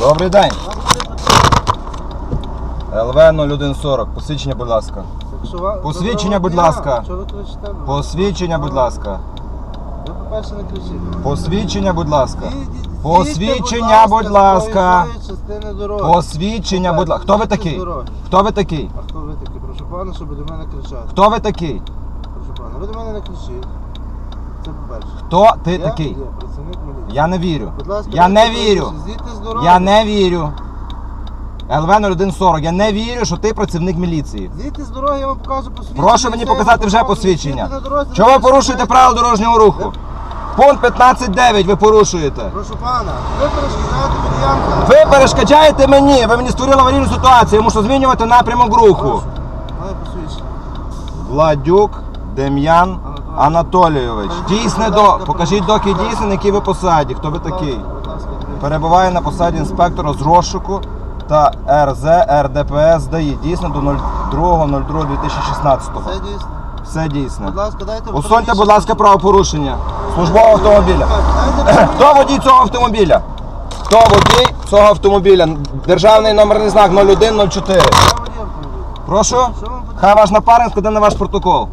Добрий день. ЛВ 0140. Посвідчення, будь ласка. Посвідчення, будь ласка. Посвідчення, будь ласка. Ви, по-перше, не кричіть. Посвідчення, будь ласка. Посвідчення, будь ласка. Посвідчення, будь ласка. Хто ви такий? Хто ви такий? А хто ви такий? Прошу пана, щоб до мене кричати. Хто ви такий? Прошу пана, ви до мене не кричіть. Це по-перше. Хто ти Я такий? є працівник міліції. Я не вірю. Будь ласка, Я не вірю. Зійдіть з дороги. Я не вірю. ЛВ 0140. Я не вірю, що ти працівник міліції. Зійдіть з дороги, я вам покажу посвідчення. Прошу мені показати вже посвідчення. Чого ви порушуєте правила дорожнього руху? Пункт 15.9 ви порушуєте. Прошу пана, ви перешкоджаєте водіям. Ви перешкоджаєте мені, ви мені створили аварійну ситуацію, я мушу змінювати напрямок руху. Прошу. Посвідчення. Владюк Дем'ян Анатолійович. Дійсне до. Покажіть доки дійсний, на якій ви посаді. Хто ви такий? Перебуває на посаді інспектора з розшуку та РЗ РДПС дає. Дійсно до 02.02.2016. Все дійсно. Все дійсно. Будь ласка, дайте Усуньте, будь ласка, правопорушення службового автомобіля. Хто водій цього автомобіля? Хто водій цього автомобіля? Державний номерний знак 0104. Прошу. Хай ваш напарник складе на ваш протокол.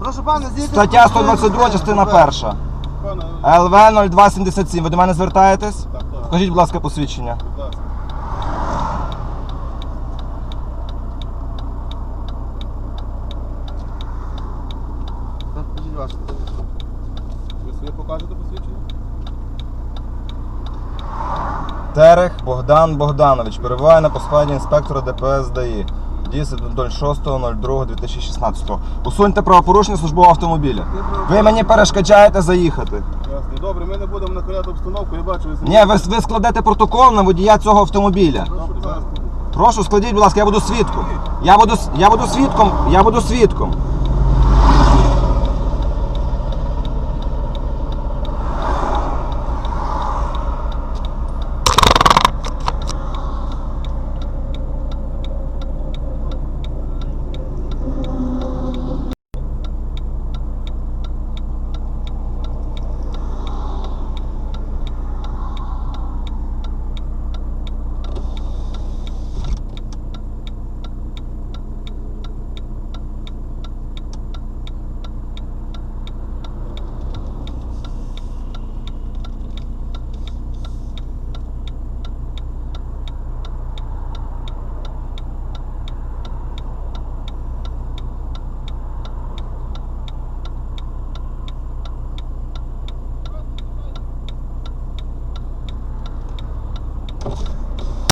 Прошу пане, зійдіть. Стаття 122, частина перша. ЛВ 0277. Ви до мене звертаєтесь? так, Покажіть, будь ласка, посвідчення. будь. 10 вас. Ви себе покажете посвідчення? Терех Богдан Богданович перебуває на посаді інспектора ДПС ДАІ. Дійсно 06.02.2016. Усуньте правопорушення службового автомобіля. Ви мені перешкоджаєте заїхати. Ясно. Добре, ми не будемо накаляти обстановку, я бачу, ви. Ні, ви, ви складете протокол на водія цього автомобіля. Добре. Прошу, складіть, будь ласка, я буду свідком. Я буду, я буду свідком, я буду свідком.